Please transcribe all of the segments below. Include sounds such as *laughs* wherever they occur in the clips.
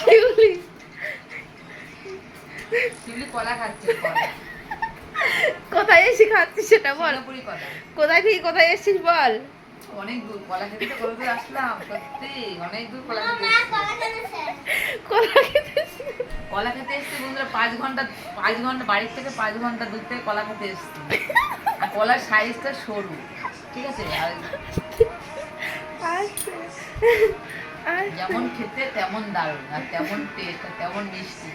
শিউলি। শিউলি কলা খাচ্ছে। কলা কোথায় এসে খাচ্ছিস সেটা বল। কলা। কোথায় থেকে কোথায় এসেছিস বল। অনেক দূর কলা খেতে কত দূর আসলাম সত্যি অনেক দূর কলা খেতে কলা খেতে কলা খেতে এসছি। বন্ধুরা পাঁচ ঘণ্টা পাঁচ ঘণ্টা বাড়ির থেকে পাঁচ ঘণ্টা দূর থেকে কলা খেতে এসছি। আর কলার সাইজটা সরু ঠিক আছে? আর। আচ্ছা। যেমন খেতে তেমন দারুণ আর তেমন টেস্ট আর তেমন মিষ্টি।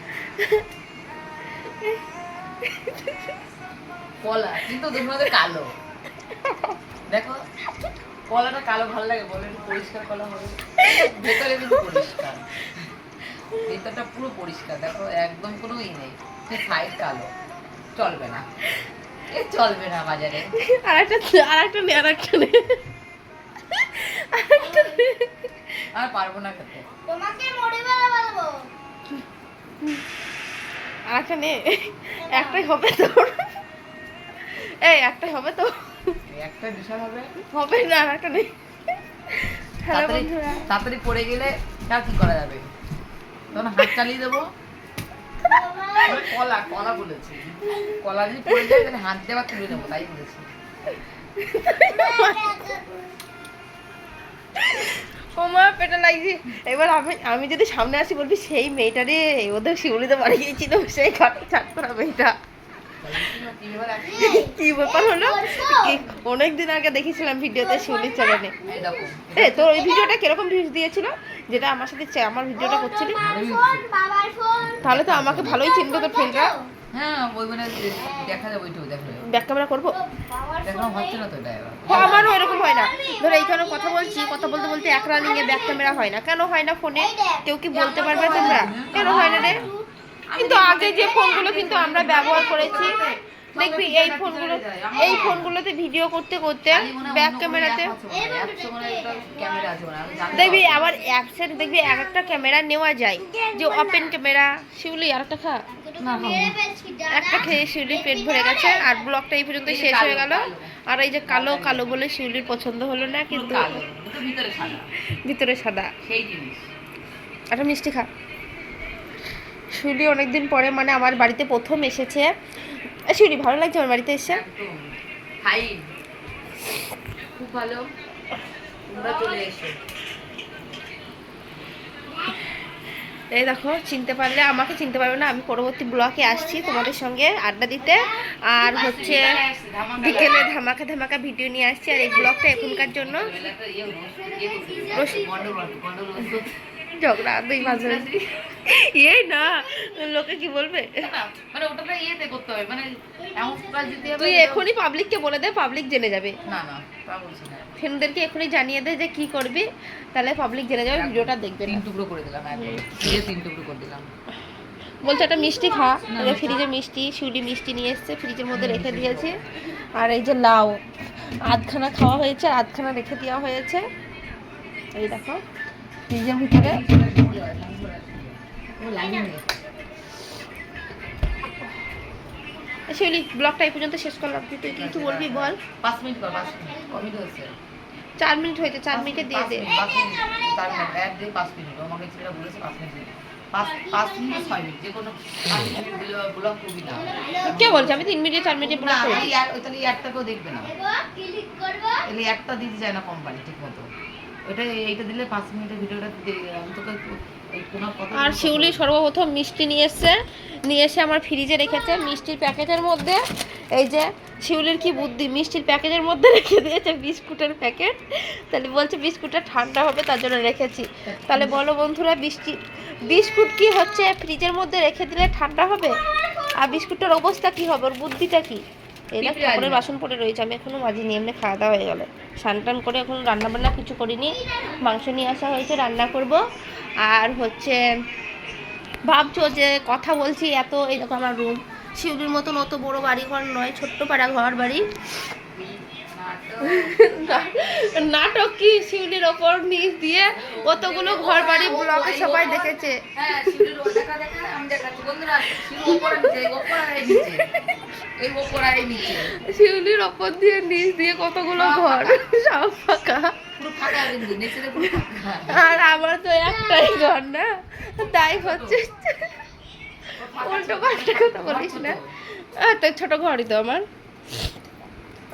কলা কিন্তু মধ্যে কালো। দেখো কলাটা কালো ভালো লাগে বলে একটু পরিষ্কার কলা হবে। ভেতরে কিন্তু পরিষ্কার। ভেতরটা পুরো পরিষ্কার দেখো একদম কোনো ই নেই। সাইড কালো। চলবে না। এ চলবে না বাজারে। আর একটা আর একটা নে। আর একটা নে। আরেকটা। আর পারব না খেতে। তোমাকে মরিবেলা বলব আর একটা নে একটাই হবে তোর। এই একটাই হবে তো একটা বিষয় হবে। হবে না আর একটা নেই। হ্যালো তাড়াতাড়ি বন্ধুরা। তাড়াতাড়ি পড়ে গেলে তার কি করা যাবে? তখন হাত চালিয়ে দেবো। কলা কলা বলেছি। কলা যদি পড়ে যায় তাহলে হাত দেওয়া তুলে নেব তাই বলেছি। *laughs* ও মা পেটে লাগছে। এবার আমি আমি যদি সামনে আসি, বলবি, সেই মেয়েটা রে ওদের শিউলিতে বাড়ি গিয়েছিল, সেই ঘাটে ছাড় করা মেয়েটা। কি ব্যাপার হলো? অনেক দিন আগে দেখেছিলাম ভিডিওতে শিউলির চ্যানেলে এ, তোর ওই ভিডিওটা কীরকম ভিউজ দিয়েছিল? যেটা আমার সাথে আমার ভিডিওটা করছিলি? তাহলে তো আমাকে ভালোই চিনতো তোর ফ্রেন্ডরা হ্যাঁ ওই দেখা যাবে ওইটুকু, দেখা যাবে। ব্যাক ক্যামেরা করব? ও, আমারও এরকম হয় না। ধরো এইখানে কথা বলছি কথা বলতে বলতে এক রানিংয়ে ব্যাক ক্যামেরা হয় না। কেন হয় না ফোনে? কেউ কি বলতে পারবে তোমরা? কেন হয় না রে? কিন্তু আগে যে ফোনগুলো কিন্তু আমরা ব্যবহার করেছি দেখবি এই ফোনগুলো এই ফোনগুলোতে ভিডিও করতে করতে ব্যাক ক্যামেরাতে। দেখবি আবার অ্যাপসের দেখবি এক একটা ক্যামেরা নেওয়া যায়। যে ওপেন ক্যামেরা শিউলি আর একটা খা। একটা খেয়ে শিউলির পেট ভরে গেছে আর ব্লগটা এই পর্যন্ত শেষ হয়ে গেল। আর এই যে কালো কালো বলে শিউলির পছন্দ হলো না কিন্তু ভিতরে সাদা। ভিতরে সাদা। সেই জিনিস। একটা মিষ্টি খা। শিউলি অনেকদিন পরে মানে আমার বাড়িতে প্রথম এসেছে। শিউলি ভালো লাগছে আমার বাড়িতে এসে? ফাইন খুব ভালো। তোমরা চলে এসো। এই দেখো চিনতে পারলে আমাকে চিনতে পারবে না আমি পরবর্তী ব্লকে আসছি তোমাদের সঙ্গে আড্ডা দিতে। আর হচ্ছে বিকেলে ধামাকা ধামাকা ভিডিও নিয়ে আসছি আর এই ব্লগটা এখনকার জন্য। ঝগড়া দুই মাঝে এই না লোকে কি বলবে? মানে ইয়েতে করতে হবে মানে তুই এখনই পাবলিককে বলে দে পাবলিক জেনে যাবে। না না ফ্রেন্ডদেরকে এখনই জানিয়ে দে যে কি করবি তাহলে পাবলিক জেনে যাবে ভিডিওটা দেখবে তিন টুকরো করে দিলাম তিন টুকরো করে দিলাম। বলছে একটা মিষ্টি খা। ফ্রিজে মিষ্টি শিউলি মিষ্টি নিয়ে এসছে ফ্রিজের মধ্যে রেখে দিয়েছে। আর এই যে লাউ আধখানা খাওয়া হয়েছে আর আধখানা রেখে দেওয়া হয়েছে। এই দেখো। ফ্রিজের ভিতরে? ও লাগিয়ে এই ব্লগটা এই পর্যন্ত শেষ করলাম। তুই তুই কিছু বলবি বল? পাঁচ মিনিট কর পাঁচ মিনিট। কমিট হয়েছে। চার মিনিট হয়েছে চার মিনিটে দিয়ে দে। পাঁচ মিনিট চার মিনিট এক দিয়ে পাঁচ মিনিট। আমাকে যেটা বলেছে পাঁচ মিনিট পাঁচ পাঁচ মিনিট ছয় মিনিট যে কোনো পাঁচ মিনিট ব্লগ করবি না। কে বলছে? আমি তিন মিনিটে চার মিনিটে করি। তাহলে এই একটাকেও দেখবে না। তাহলে একটা দিতে যায় না কোম্পানি ঠিক মতো ওটা এইটা দিলে পাঁচ মিনিটের ভিডিওটা আমি তোকে আর শিউলি সর্বপ্রথম মিষ্টি নিয়ে এসছে। নিয়ে এসে আমার ফ্রিজে রেখেছে। মিষ্টির প্যাকেটের মধ্যে এই যে শিউলির কি বুদ্ধি? মিষ্টির প্যাকেটের মধ্যে রেখে দিয়েছে বিস্কুটের প্যাকেট। তাহলে বলছে বিস্কুটটা ঠান্ডা হবে তার জন্য রেখেছি। তাহলে বলো বন্ধুরা বৃষ্টি বিস্কুট কি হচ্ছে? ফ্রিজের মধ্যে রেখে দিলে ঠান্ডা হবে? আর বিস্কুটটার অবস্থা কি হবে? ওর বুদ্ধিটা কি? দেখ ঠাকুরের বাসন পড়ে রয়েছে আমি এখনও মাজিনি এমনি খাওয়া দাওয়া হয়ে গেল। স্নান টান করে এখন রান্না বান্না কিছু করিনি মাংস নিয়ে আসা হয়েছে রান্না করব। আর হচ্ছে ভাবছ যে কথা বলছি এত এরকম আমার রুম শিউলির মতন অত বড় বাড়ি ঘর নয় ছোট্ট পাড়া ঘর বাড়ি। নাটক কি শিউলির ওপর নিচ দিয়ে কতগুলো ঘর বাড়ি ব্লগে সবাই দেখেছে? হ্যাঁ শিউলির ওপর দিয়ে নিচ দিয়ে কতগুলো ঘর? সব ফাঁকা। আর আমার তো একটাই ঘর না তাই হচ্ছে উল্টো পাল্টা কথা বলিস না। তো ছোট ঘরই তো আমার।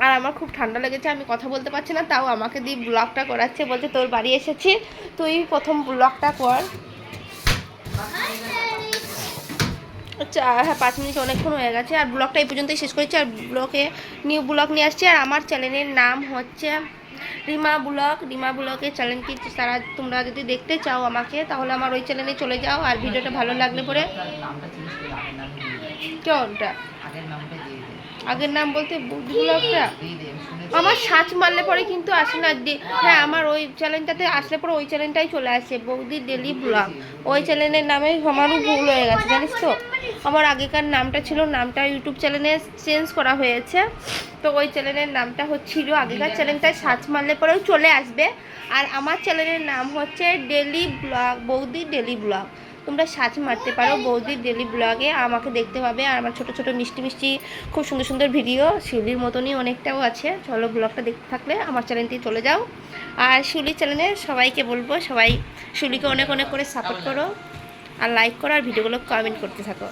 আর আমার খুব ঠান্ডা লেগেছে আমি কথা বলতে পারছি না তাও আমাকে দিয়ে ব্লগটা করাচ্ছে বলছে তোর বাড়ি এসেছি তুই প্রথম ব্লগটা কর। আচ্ছা হ্যাঁ পাঁচ মিনিট অনেকক্ষণ হয়ে গেছে আর ব্লগটা এই পর্যন্তই শেষ করেছি আর ব্লগে নিউ ব্লগ নিয়ে আসছি আর আমার চ্যানেলের নাম হচ্ছে রিমা ব্লগ রিমা ব্লগের চ্যানেলটি তারা তোমরা যদি দেখতে চাও আমাকে তাহলে আমার ওই চ্যানেলে চলে যাও আর ভিডিওটা ভালো লাগলে পরে কোনটা আগের নাম বলতে বুদ্ধি ব্লগটা আমার সার্চ মারলে পরে কিন্তু আসে না হ্যাঁ আমার ওই চ্যানেলটাতে আসলে পরে ওই চ্যানেলটাই চলে আসে, বৌদি ডেলি ব্লগ ওই চ্যানেলের নামে আমারও ভুল হয়ে গেছে, জানিস তো? আমার আগেকার নামটা ছিল, নামটা ইউটিউব চ্যানেলে চেঞ্জ করা হয়েছে। তো ওই চ্যানেলের নামটা হচ্ছিল, আগেকার চ্যানেলটায় সার্চ মারলে পরেও চলে আসবে। আর আমার চ্যানেলের নাম হচ্ছে ডেলি ব্লগ, বৌদি ডেলি ব্লগ। তোমরা সাজ মারতে পারো বৌদির ডেলি ব্লগে আমাকে দেখতে পাবে আর আমার ছোটো ছোটো মিষ্টি মিষ্টি খুব সুন্দর সুন্দর ভিডিও শিউলির মতনই অনেকটাও আছে। চলো ব্লগটা দেখতে থাকলে আমার চ্যানেলটি চলে যাও। আর শিউলির চ্যানেলে সবাইকে বলব, সবাই শিউলিকে অনেক অনেক করে সাপোর্ট করো। আর লাইক করো আর ভিডিওগুলো কমেন্ট করতে থাকো।